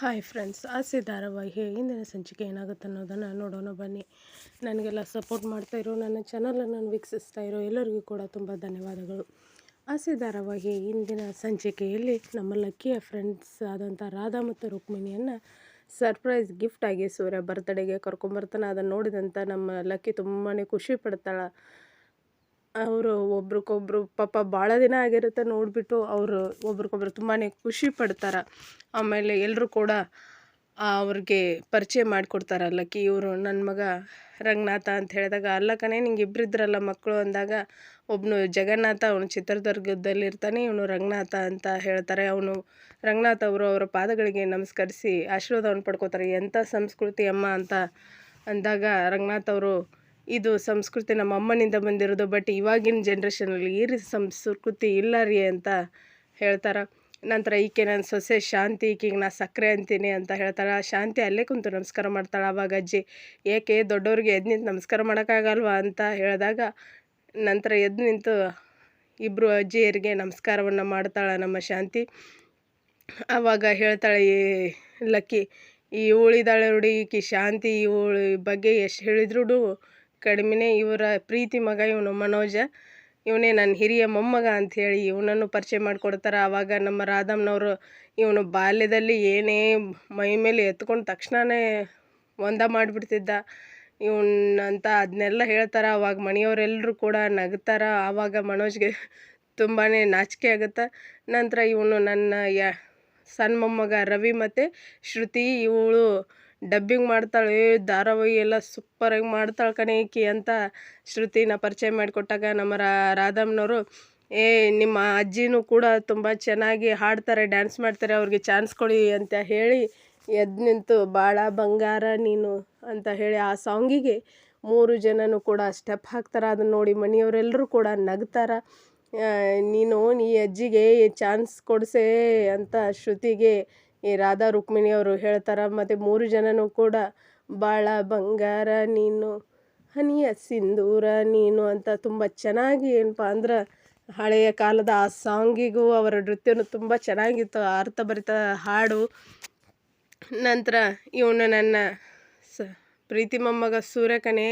Hi friends ಆಸೆ ಧಾರಾವಾಹಿ ಇಂದಿನ ಸಂಚಿಕೆ ಏನಾಗುತ್ತೆ ಅನ್ನೋದನ್ನು ನೋಡೋಣ, ಬನ್ನಿ. ನನಗೆಲ್ಲ ಸಪೋರ್ಟ್ ಮಾಡ್ತಾ ಇರೋ, ನನ್ನ ಚಾನಲನ್ನು ವೀಕ್ಷಿಸ್ತಾ ಇರೋ ಎಲ್ಲರಿಗೂ ಕೂಡ ತುಂಬ ಧನ್ಯವಾದಗಳು. ಆಸೆ ಧಾರಾವಾಹಿ ಇಂದಿನ ಸಂಚಿಕೆಯಲ್ಲಿ ನಮ್ಮ ಲಕ್ಕಿಯ ಫ್ರೆಂಡ್ಸ್ ಆದಂಥ ರಾಧಾ ಮತ್ತು ರುಕ್ಮಿಣಿಯನ್ನು ಸರ್ಪ್ರೈಸ್ ಗಿಫ್ಟ್ ಆಗಿ ಸೂರ್ಯ ಬರ್ತ್ಡೇಗೆ ಕರ್ಕೊಂಬರ್ತಾನೆ ಅದನ್ನು ನೋಡಿದಂಥ ನಮ್ಮ ಲಕ್ಕಿ ತುಂಬಾ ಖುಷಿ ಪಡ್ತಾಳೆ. ಅವರು ಒಬ್ರಿಗೊಬ್ರು ಪಾಪ ಭಾಳ ದಿನ ಆಗಿರುತ್ತೆ ನೋಡಿಬಿಟ್ಟು ಅವರು ಒಬ್ರಿಗೊಬ್ರು ತುಂಬಾ ಖುಷಿ ಪಡ್ತಾರೆ. ಆಮೇಲೆ ಎಲ್ಲರೂ ಕೂಡ ಅವ್ರಿಗೆ ಪರಿಚಯ ಮಾಡಿಕೊಡ್ತಾರೆ. ಲಕ್ಕಿ, ಇವರು ನನ್ನ ಮಗ ರಂಗನಾಥ ಅಂತ ಹೇಳಿದಾಗ, ಅಲ್ಲ ಕಣೆ, ನಿಂಗೆ ಇಬ್ಬರಿದ್ರಲ್ಲ ಮಕ್ಕಳು ಅಂದಾಗ ಒಬ್ಬನು ಜಗನ್ನಾಥ, ಅವನು ಚಿತ್ರದುರ್ಗದಲ್ಲಿರ್ತಾನೆ ಇವನು ರಂಗನಾಥ ಅಂತ ಹೇಳ್ತಾರೆ. ಅವನು ರಂಗನಾಥ ಅವರು ಅವರ ಪಾದಗಳಿಗೆ ನಮಸ್ಕರಿಸಿ ಆಶೀರ್ವಾದವನ್ನು ಪಡ್ಕೋತಾರೆ. ಎಂಥ ಸಂಸ್ಕೃತಿ ಅಮ್ಮ ಅಂತ ಅಂದಾಗ, ರಂಗನಾಥ್ ಅವರು ಇದು ಸಂಸ್ಕೃತಿ ನಮ್ಮ ಅಮ್ಮನಿಂದ ಬಂದಿರೋದು ಬಟ್ ಇವಾಗಿನ ಜನ್ರೇಷನಲ್ಲಿ ಈ ರೀತಿ ಸಂಸ್ಕೃತಿ ಇಲ್ಲ ರೀ ಅಂತ ಹೇಳ್ತಾರೆ. ನಂತರ ಈಕೆ ನನ್ನ ಸೊಸೆ ಶಾಂತಿ, ಈಕೆಗೆ ನಾ ಸಕ್ಕರೆ ಅಂತೀನಿ ಅಂತ ಹೇಳ್ತಾಳೆ. ಶಾಂತಿ ಅಲ್ಲೇ ಕುಂತು ನಮಸ್ಕಾರ ಮಾಡ್ತಾಳೆ. ಆವಾಗ ಅಜ್ಜಿ, ಏಕೆ ದೊಡ್ಡವ್ರಿಗೆ ಎದ್ದು ನಿಂತು ನಮಸ್ಕಾರ ಮಾಡೋಕ್ಕಾಗಲ್ವಾ? ಅಂತ ಹೇಳಿದಾಗ ನಂತರ ಎದ್ದು ನಿಂತು ಇಬ್ಬರು ಅಜ್ಜಿಯರಿಗೆ ನಮಸ್ಕಾರವನ್ನು ಮಾಡ್ತಾಳೆ ನಮ್ಮ ಶಾಂತಿ. ಆವಾಗ ಹೇಳ್ತಾಳೆ ಈ ಲಕ್ಕಿ, ಈ ಉಳಿದಾಳೆ ನೋಡಿ ಈಕೆ ಶಾಂತಿ ಇವಳು ಬಗ್ಗೆ ಎಷ್ಟು ಹೇಳಿದ್ರು ಕಡಿಮೆನೇ ಇವರ ಪ್ರೀತಿ ಮಗ ಇವನು ಮನೋಜ. ಇವನೇ ನನ್ನ ಹಿರಿಯ ಮೊಮ್ಮಗ ಅಂಥೇಳಿ ಇವನನ್ನು ಪರಿಚಯ ಮಾಡಿಕೊಡ್ತಾರೆ. ಆವಾಗ ನಮ್ಮ ರಾಧಮ್ಮನವರು ಇವನು ಬಾಲ್ಯದಲ್ಲಿ ಏನೇ ಮೈ ಮೇಲೆ ಎತ್ಕೊಂಡು ತಕ್ಷಣವೇ ಒಂದ ಮಾಡಿಬಿಡ್ತಿದ್ದ. ಇವನಂತ ಅದನ್ನೆಲ್ಲ ಹೇಳ್ತಾರೆ. ಆವಾಗ ಮನೆಯವರೆಲ್ಲರೂ ಕೂಡ ನಗ್ತಾರೆ. ಆವಾಗ ಮನೋಜ್ಗೆ ತುಂಬಾ ನಾಚಿಕೆ ಆಗುತ್ತೆ. ನಂತರ ಇವನು ನನ್ನ ಯ ಸಣ್ಣ ಮೊಮ್ಮಗ ರವಿ ಮತ್ತು ಶ್ರುತಿ ಇವಳು ಡಬ್ಬಿಂಗ್ ಮಾಡ್ತಾಳೆ ಧಾರಾವಾಹಿ ಎಲ್ಲ ಸೂಪರಾಗಿ ಮಾಡ್ತಾಳೆ ಕಣೆ ಈಕಿ ಅಂತ ಶ್ರುತಿನ ಪರಿಚಯ ಮಾಡಿಕೊಟ್ಟಾಗ ನಮ್ಮ ರಾಧಮ್ನವರು ಏ, ನಿಮ್ಮ ಅಜ್ಜಿನೂ ಕೂಡ ತುಂಬ ಚೆನ್ನಾಗಿ ಹಾಡ್ತಾರೆ ಡ್ಯಾನ್ಸ್ ಮಾಡ್ತಾರೆ, ಅವ್ರಿಗೆ ಚಾನ್ಸ್ ಕೊಡಿ ಅಂತ ಹೇಳಿ ಎದ್ದು ನಿಂತು ಭಾಳ ಬಂಗಾರ ನೀನು ಅಂತ ಹೇಳಿ ಆ ಸಾಂಗಿಗೆ ಮೂರು ಜನನೂ ಕೂಡ ಸ್ಟೆಪ್ ಹಾಕ್ತಾರೆ. ಅದನ್ನು ನೋಡಿ ಮನೆಯವರೆಲ್ಲರೂ ಕೂಡ ನಗ್ತಾರೆ. ನೀನು, ನೀ ಅಜ್ಜಿಗೆ ಚಾನ್ಸ್ ಕೊಡಿಸೇ ಅಂತ ಶ್ರುತಿಗೆ ಈ ರಾಧಾ ರುಕ್ಮಿಣಿಯವರು ಹೇಳ್ತಾರೆ, ಮತ್ತು ಮೂರು ಜನನೂ ಕೂಡ ಬಾಳ ಬಂಗಾರ, ನೀನು ಹನಿಯ ಸಿಂಧೂರ ನೀನು ಅಂತ ತುಂಬ ಚೆನ್ನಾಗಿ ಏನಪ್ಪ ಅಂದ್ರೆ ಹಳೆಯ ಕಾಲದ ಆ ಸಾಂಗಿಗೂ ಅವರ ನೃತ್ಯನೂ ತುಂಬ ಚೆನ್ನಾಗಿತ್ತು ಅರ್ಥಭರಿತ ಹಾಡು. ನಂತರ ಇವನು ನನ್ನ ಸ ಪ್ರೀತಿ ಮೊಮ್ಮಗ ಸೂರ್ಯಕಣೆ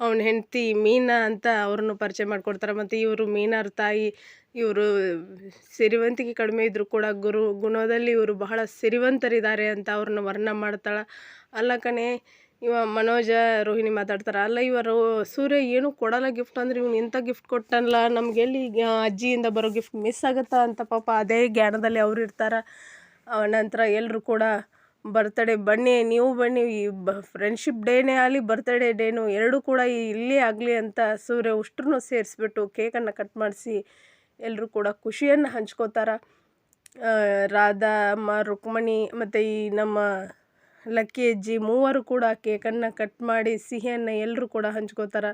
ಅವನ ಹೆಂಡತಿ ಮೀನಾ ಅಂತ ಅವ್ರನ್ನು ಪರಿಚಯ ಮಾಡಿಕೊಡ್ತಾರೆ. ಮತ್ತು ಇವರು ಮೀನಾರ ತಾಯಿ, ಇವರು ಸಿರಿವಂತಿಕೆ ಕಡಿಮೆ ಇದ್ದರೂ ಕೂಡ ಗುರು, ಗುಣದಲ್ಲಿ ಇವರು ಬಹಳ ಸಿರಿವಂತರಿದ್ದಾರೆ ಅಂತ ಅವ್ರನ್ನ ವರ್ಣ ಮಾಡ್ತಾಳೆ. ಅಲ್ಲ ಕಣೆ, ಇವ ಮನೋಜ ರೋಹಿಣಿ ಮಾತಾಡ್ತಾರೆ. ಅಲ್ಲ ಇವರು ಸೂರ್ಯ ಏನು ಕೊಡಲ್ಲ ಗಿಫ್ಟ್ ಅಂದ್ರೆ ಇವ್ನು ಇಂಥ ಗಿಫ್ಟ್ ಕೊಟ್ಟನಲ್ಲ ನಮ್ಗೆ ಎಲ್ಲಿ ಅಜ್ಜಿಯಿಂದ ಬರೋ ಗಿಫ್ಟ್ ಮಿಸ್ ಆಗುತ್ತಾ ಅಂತ ಪಾಪ ಅದೇ ಜ್ಞಾನದಲ್ಲಿ ಅವರು ಇರ್ತಾರೆ. ನಂತರ ಎಲ್ಲರೂ ಕೂಡ ಬರ್ತಡೇ ಬನ್ನಿ, ನೀವು ಬನ್ನಿ, ಈ ಬ ಫ್ರೆಂಡ್ಶಿಪ್ ಡೇನೇ ಆಗಲಿ ಬರ್ತಡೇ ಡೇನು ಎರಡೂ ಕೂಡ ಇಲ್ಲೇ ಆಗಲಿ ಅಂತ ಸೂರ್ಯ ಉಷ್ಟ್ರೂ ಸೇರಿಸ್ಬಿಟ್ಟು ಕೇಕನ್ನು ಕಟ್ ಮಾಡಿಸಿ ಎಲ್ಲರೂ ಕೂಡ ಖುಷಿಯನ್ನು ಹಂಚ್ಕೋತಾರೆ. ರಾಧಾ, ಅಮ್ಮ, ರುಕ್ಮಣಿ ಮತ್ತು ಈ ನಮ್ಮ ಲಕ್ಕಿ ಅಜ್ಜಿ ಮೂವರು ಕೂಡ ಕೇಕನ್ನು ಕಟ್ ಮಾಡಿ ಸಿಹಿಯನ್ನು ಎಲ್ಲರೂ ಕೂಡ ಹಂಚ್ಕೋತಾರೆ.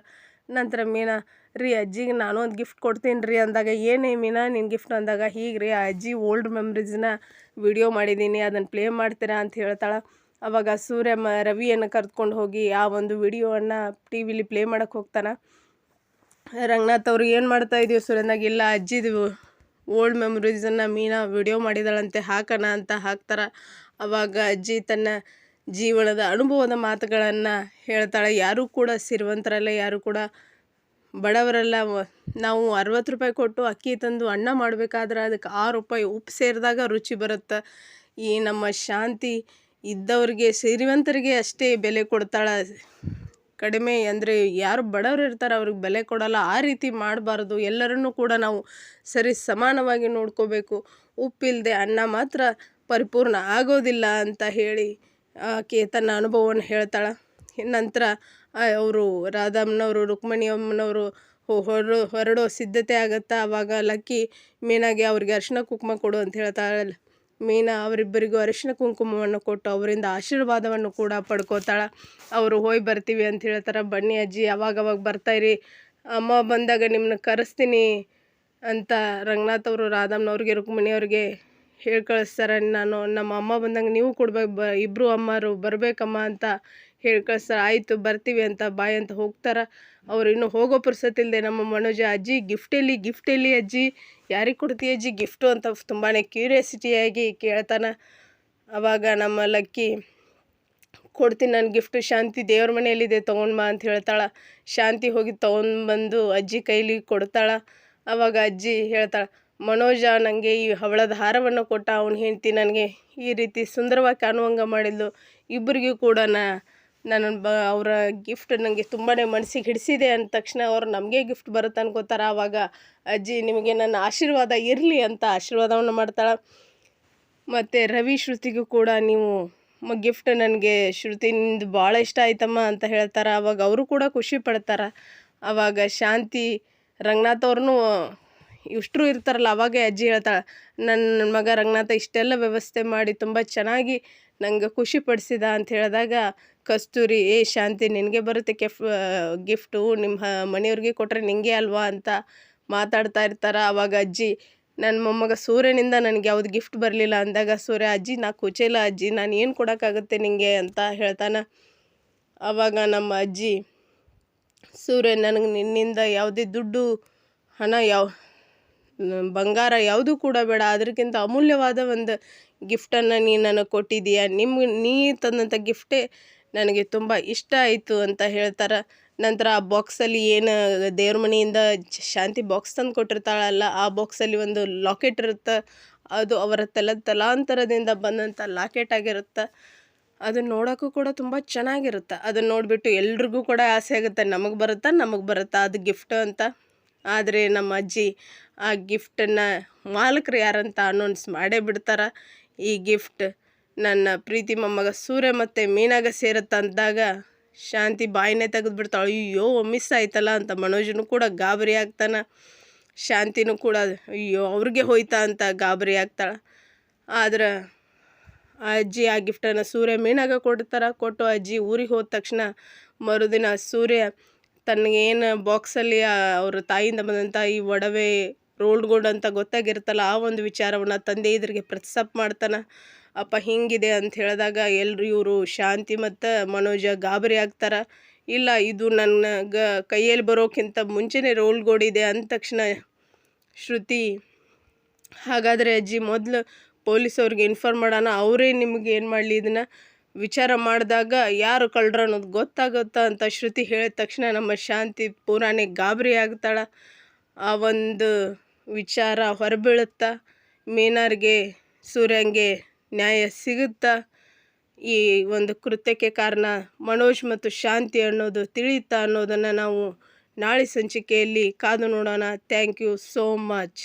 ನಂತರ ಮೀನಾ ರೀ ಅಜ್ಜಿಗೆ ನಾನು ಒಂದು ಗಿಫ್ಟ್ ಕೊಡ್ತೀನಿ ರೀ ಅಂದಾಗ, ಏನೇ ಮೀನಾ ನಿನ್ನ ಗಿಫ್ಟ್ ಅಂದಾಗ, ಹೀಗೆ ರೀ ಅಜ್ಜಿ ಓಲ್ಡ್ ಮೆಮ್ರೀಸ್ನ ವಿಡಿಯೋ ಮಾಡಿದ್ದೀನಿ ಅದನ್ನು ಪ್ಲೇ ಮಾಡ್ತೀರಾ ಅಂತ ಹೇಳ್ತಾಳೆ. ಅವಾಗ ಸೂರ್ಯ ಮ, ರವಿಯನ್ನು ಕರೆದುಕೊಂಡು ಹೋಗಿ ಆ ಒಂದು ವಿಡಿಯೋವನ್ನು ಟಿ ವಿಲಿ ಪ್ಲೇ ಮಾಡೋಕ್ಕೆ ಹೋಗ್ತಾನೆ. ರಂಗನಾಥ್ ಅವರು ಏನು ಮಾಡ್ತಾ ಇದೀವಿ ಸೂರ್ಯನಾಗ ಇಲ್ಲ ಅಜ್ಜಿದು ಓಲ್ಡ್ ಮೆಮ್ರೀಸನ್ನು ಮೀನಾ ವಿಡಿಯೋ ಮಾಡಿದಾಳಂತೆ, ಹಾಕೋಣ ಅಂತ ಹಾಕ್ತಾರೆ. ಅವಾಗ ಅಜ್ಜಿ ತನ್ನ ಜೀವನದ ಅನುಭವದ ಮಾತುಗಳನ್ನು ಹೇಳ್ತಾಳೆ. ಯಾರೂ ಕೂಡ ಸಿರಿವಂತರಲ್ಲ, ಯಾರೂ ಕೂಡ ಬಡವರೆಲ್ಲ ನಾವು ಅರವತ್ತು ರೂಪಾಯಿ ಕೊಟ್ಟು ಅಕ್ಕಿ ತಂದು ಅನ್ನ ಮಾಡಬೇಕಾದ್ರೆ ಅದಕ್ಕೆ ಆರು ರೂಪಾಯಿ ಉಪ್ಪು ಸೇರಿದಾಗ ರುಚಿ ಬರುತ್ತೆ. ಈ ನಮ್ಮ ಶಾಂತಿ ಇದ್ದವ್ರಿಗೆ ಸಿರಿವಂತರಿಗೆ ಅಷ್ಟೇ ಬೆಲೆ ಕೊಡ್ತಾಳೆ. ಕಡಿಮೆ ಅಂದರೆ ಯಾರು ಬಡವರು ಇರ್ತಾರೆ, ಅವ್ರಿಗೆ ಬೆಲೆ ಕೊಡಲ್ಲ. ಆ ರೀತಿ ಮಾಡಬಾರ್ದು. ಎಲ್ಲರನ್ನೂ ಕೂಡ ನಾವು ಸರಿ ಸಮಾನವಾಗಿ ನೋಡ್ಕೋಬೇಕು. ಉಪ್ಪಿಲ್ಲದೆ ಅನ್ನ ಮಾತ್ರ ಪರಿಪೂರ್ಣ ಆಗೋದಿಲ್ಲ ಅಂತ ಹೇಳಿ ಆಕೆ ತನ್ನ ಅನುಭವವನ್ನು ಹೇಳ್ತಾಳೆ. ನಂತರ ಅವರು ರಾಧಮ್ಮನವರು, ರುಕ್ಮಿಣಿ ಅಮ್ಮನವರು ಹೊರ, ಹೊರಡೋ ಸಿದ್ಧತೆ ಆಗುತ್ತಾ? ಆವಾಗ ಲಕ್ಕಿ ಮೀನಾಗೆ ಅವ್ರಿಗೆ ಅರಿಶಿನ ಕುಂಕುಮ ಕೊಡು ಅಂತ ಹೇಳ್ತಾಳೆ ಮೀನಾ ಅವರಿಬ್ಬರಿಗೂ ಅರಿಶಿನ ಕುಂಕುಮವನ್ನು ಕೊಟ್ಟು ಅವರಿಂದ ಆಶೀರ್ವಾದವನ್ನು ಕೂಡ ಪಡ್ಕೋತಾಳೆ. ಅವರು ಹೋಗಿ ಬರ್ತೀವಿ ಅಂತ ಹೇಳ್ತಾರೆ. ಬನ್ನಿ ಅಜ್ಜಿ, ಅವಾಗವಾಗ ಬರ್ತಾಯಿರಿ ಅಮ್ಮ ಬಂದಾಗ ನಿಮ್ಮನ್ನ ಕರೆಸ್ತೀನಿ ಅಂತ ರಂಗನಾಥ್ ಅವರು ರಾಧಮ್ಮನವ್ರಿಗೆ ರುಕ್ಮಿಣಿಯವ್ರಿಗೆ ಹೇಳಿ ಕಳಿಸ್ತಾರೆ. ನಾನು ನಮ್ಮ ಅಮ್ಮ ಬಂದಂಗೆ ನೀವು ಕೊಡ್ಬೇಕು, ಬ ಇಬ್ಬರು ಅಮ್ಮರು ಬರಬೇಕಮ್ಮ ಅಂತ ಹೇಳಿ ಕಳಿಸ್ತಾರೆ ಆಯಿತು, ಬರ್ತೀವಿ ಅಂತ ಬಾಯ್ ಅಂತ ಹೋಗ್ತಾರೆ. ಅವ್ರು ಇನ್ನೂ ಹೋಗೋ ಪುರ್ಸತ್ತಿಲ್ಲದೆ ನಮ್ಮ ಮನೋಜ ಅಜ್ಜಿ ಗಿಫ್ಟ್ ಎಲ್ಲಿ ಗಿಫ್ಟ್ ಎಲ್ಲಿ ಅಜ್ಜಿ? ಯಾರಿಗೆ ಕೊಡ್ತೀಯ ಅಜ್ಜಿ ಗಿಫ್ಟು ಅಂತ ತುಂಬಾ ಕ್ಯೂರಿಯಾಸಿಟಿಯಾಗಿ ಕೇಳ್ತಾನೆ. ಅವಾಗ ನಮ್ಮ ಲಕ್ಕಿ, ಕೊಡ್ತೀನಿ ನಾನು ಗಿಫ್ಟು ಶಾಂತಿ ದೇವ್ರ ಮನೆಯಲ್ಲಿದೆ, ತೊಗೊಂಡು ಬಾ ಅಂತ ಹೇಳ್ತಾಳೆ. ಶಾಂತಿ ಹೋಗಿ ತೊಗೊಂಡ್ಬಂದು ಅಜ್ಜಿ ಕೈಲಿ ಕೊಡ್ತಾಳೆ. ಅವಾಗ ಅಜ್ಜಿ ಹೇಳ್ತಾಳೆ, ಮನೋಜ ನನಗೆ ಈ ಹವಳದ ಹಾರವನ್ನು ಕೊಟ್ಟ, ಅವನು ಹೆಂಡ್ತಿ ನನಗೆ ಈ ರೀತಿ ಸುಂದರವಾಗಿ ಕಾಣುವಂಗೆ ಮಾಡಿದ್ಲು. ಇಬ್ಬರಿಗೂ ಕೂಡ ನಾ ನನ್ನ ಬ, ಅವರ ಗಿಫ್ಟ್ ನನಗೆ ತುಂಬಾ ಮನಸ್ಸಿಗೆ ಹಿಡಿಸಿದೆ ಅಂದ ತಕ್ಷಣ ಅವರು ನಮಗೆ ಗಿಫ್ಟ್ ಬರುತ್ತೆ ಅನ್ಕೋತಾರೆ. ಆವಾಗ ಅಜ್ಜಿ ನಿಮಗೆ ನನ್ನ ಆಶೀರ್ವಾದ ಇರಲಿ ಅಂತ ಆಶೀರ್ವಾದವನ್ನು ಮಾಡ್ತಾಳೆ. ಮತ್ತು ರವಿ ಶ್ರುತಿಗೂ ಕೂಡ ನೀವು ಗಿಫ್ಟ್ ನನಗೆ ಶ್ರುತಿ ನಿಂದು ಭಾಳ ಇಷ್ಟ ಆಯ್ತಮ್ಮ ಅಂತ ಹೇಳ್ತಾರೆ. ಅವಾಗ ಅವರು ಕೂಡ ಖುಷಿ ಪಡ್ತಾರೆ. ಅವಾಗ ಶಾಂತಿ, ರಂಗನಾಥ್ ಅವ್ರನ್ನೂ ಇಷ್ಟರು ಇರ್ತಾರಲ್ಲ, ಅವಾಗೆ ಅಜ್ಜಿ ಹೇಳ್ತಾಳೆ ನನ್ನ ಮಗ ರಂಗನಾಥ ಇಷ್ಟೆಲ್ಲ ವ್ಯವಸ್ಥೆ ಮಾಡಿ ತುಂಬ ಚೆನ್ನಾಗಿ ನಂಗೆ ಖುಷಿ ಪಡಿಸಿದ ಅಂತ ಹೇಳಿದಾಗ ಕಸ್ತೂರಿ, ಏ ಶಾಂತಿ, ನಿನಗೆ ಬರುತ್ತೆ ಕೆಫ್ ಗಿಫ್ಟು ನಿಮ್ಮ ಮನೆಯವ್ರಿಗೆ ಕೊಟ್ಟರೆ ನಿಂಗೆ ಅಲ್ವಾ? ಅಂತ ಮಾತಾಡ್ತಾ ಇರ್ತಾರೆ ಅವಾಗ ಅಜ್ಜಿ. ನನ್ನ ಮೊಮ್ಮಗ ಸೂರ್ಯನಿಂದ ನನಗೆ ಯಾವ್ದು ಗಿಫ್ಟ್ ಬರಲಿಲ್ಲ ಅಂದಾಗ, ಸೂರ್ಯ, ಅಜ್ಜಿ, ನಾ ಕುಚೇಲ, ಅಜ್ಜಿ, ನಾನು ಏನು ಕೊಡೋಕ್ಕಾಗುತ್ತೆ ನಿಂಗೆ? ಅಂತ ಹೇಳ್ತಾನೆ. ಆವಾಗ ನಮ್ಮ ಅಜ್ಜಿ, ಸೂರ್ಯ, ನನಗೆ ನಿನ್ನಿಂದ ಯಾವುದೇ ದುಡ್ಡು, ಹಣ ಯಾವ ಬಂಗಾರ ಯಾವುದೂ ಕೂಡ ಬೇಡ. ಅದಕ್ಕಿಂತ ಅಮೂಲ್ಯವಾದ ಒಂದು ಗಿಫ್ಟನ್ನು ನೀನು ನನಗೆ ಕೊಟ್ಟಿದ್ದೀಯ. ನಿಮ್ಗೆ, ನೀ ತಂದಂಥ ಗಿಫ್ಟೇ ನನಗೆ ತುಂಬ ಇಷ್ಟ ಆಯಿತು ಅಂತ ಹೇಳ್ತಾರೆ. ನಂತರ ಆ ಬಾಕ್ಸಲ್ಲಿ ಏನು ದೇವ್ರ ಮನೆಯಿಂದ ಶಾಂತಿ ಬಾಕ್ಸ್ ತಂದು ಕೊಟ್ಟಿರ್ತಾಳಲ್ಲ, ಆ ಬಾಕ್ಸಲ್ಲಿ ಒಂದು ಲಾಕೆಟ್ ಇರುತ್ತೆ, ಅದು ಅವರ ತಲ ತಲಾಂತರದಿಂದ ಬಂದಂಥ ಲಾಕೆಟ್ ಆಗಿರುತ್ತೆ. ಅದನ್ನ ನೋಡೋಕ್ಕೂ ಕೂಡ ತುಂಬ ಚೆನ್ನಾಗಿರುತ್ತೆ. ಅದನ್ನ ನೋಡಿಬಿಟ್ಟು ಎಲ್ರಿಗೂ ಕೂಡ ಆಸೆ ಆಗುತ್ತೆ, ನಮಗೆ ಬರುತ್ತಾ ನಮಗೆ ಬರುತ್ತಾ, ಅದು ಗಿಫ್ಟ್ ಅಂತ. ಆದರೆ ನಮ್ಮ ಅಜ್ಜಿ ಆ ಗಿಫ್ಟನ್ನು ಮಾಲಕರು ಯಾರಂತ ಅನೌನ್ಸ್ ಮಾಡೇ ಬಿಡ್ತಾರೆ. ಈ ಗಿಫ್ಟ್ ನನ್ನ ಪ್ರೀತಿ ಮೊಮ್ಮಗ ಸೂರ್ಯ ಮತ್ತು ಮೀನಾಗ ಸೇರುತ್ತೆ ಅಂದಾಗ ಶಾಂತಿ ಬಾಯಿನೇ ತೆಗೆದುಬಿಡ್ತಾಳೆ. ಅಯ್ಯೋ ಮಿಸ್ ಆಯ್ತಲ್ಲ ಅಂತ ಮನೋಜನು ಕೂಡ ಗಾಬರಿ ಆಗ್ತಾನೆ. ಶಾಂತಿನೂ ಕೂಡ ಅಯ್ಯೋ, ಅವ್ರಿಗೆ ಹೋಯ್ತಾ ಅಂತ ಗಾಬರಿ ಆಗ್ತಾಳೆ. ಆದ್ರೆ ಆ ಅಜ್ಜಿ ಆ ಗಿಫ್ಟನ್ನು ಸೂರ್ಯ ಮೀನಾಗ ಕೊಡ್ತಾರೆ. ಕೊಟ್ಟು ಅಜ್ಜಿ ಊರಿಗೆ ಹೋದ ತಕ್ಷಣ ಮರುದಿನ ಸೂರ್ಯ ತನಗೇನು ಬಾಕ್ಸಲ್ಲಿ ಅವ್ರ ತಾಯಿಯಿಂದ ಬಂದಂಥ ಈ ಒಡವೆ ರೋಲ್ಡ್ ಗೋಲ್ಡ್ ಅಂತ ಗೊತ್ತಾಗಿರುತ್ತಲ್ಲ, ಆ ಒಂದು ವಿಚಾರವನ್ನು ತಂದೆ ಇದ್ರಿಗೆ ಪ್ರತಿಸಪ್ ಮಾಡ್ತಾನೆ, ಅಪ್ಪ ಹಿಂಗಿದೆ ಅಂತ ಹೇಳಿದಾಗ ಎಲ್ಲರೂ ಇವರು ಶಾಂತಿ ಮತ್ತು ಮನೋಜ ಗಾಬರಿ ಆಗ್ತಾರೆ. ಇಲ್ಲ, ಇದು ನನ್ನ ಗ, ಕೈಯಲ್ಲಿ ಬರೋಕ್ಕಿಂತ ಮುಂಚೆನೇ ರೋಲ್ ಗೋಲ್ಡ್ ಇದೆ ಅಂದ ತಕ್ಷಣ ಶ್ರುತಿ, ಹಾಗಾದರೆ ಅಜ್ಜಿ ಮೊದಲು ಪೊಲೀಸ್ ಅವ್ರಿಗೆ ಇನ್ಫಾರ್ಮ್ ಮಾಡೋಣ, ಅವರೇ ನಿಮ್ಗೆ ಏನು ಮಾಡಲಿ ಇದನ್ನು? ವಿಚಾರ ಮಾಡಿದಾಗ ಯಾರು ಕಳ್ಳರು ಅನ್ನೋದು ಗೊತ್ತಾಗುತ್ತೆ ಅಂತ ಶ್ರುತಿ ಹೇಳಿದ ತಕ್ಷಣ ನಮ್ಮ ಶಾಂತಿ ಪೂರಾನೇ ಗಾಬರಿ ಆಗ್ತಾಳೆ. ಆ ಒಂದು ವಿಚಾರ ಹೊರಬೀಳುತ್ತಾ, ಮೀನಾರಿಗೆ, ಸೂರ್ಯಂಗೆ ನ್ಯಾಯ ಸಿಗುತ್ತಾ? ಈ ಒಂದು ಕೃತ್ಯಕ್ಕೆ ಕಾರಣ ಮನೋಜ್ ಮತ್ತು ಶಾಂತಿ ಅನ್ನೋದು ತಿಳಿಯುತ್ತಾ ಅನ್ನೋದನ್ನು ನಾವು ನಾಳೆ ಸಂಚಿಕೆಯಲ್ಲಿ ಕಾದು ನೋಡೋಣ. Thank you so much.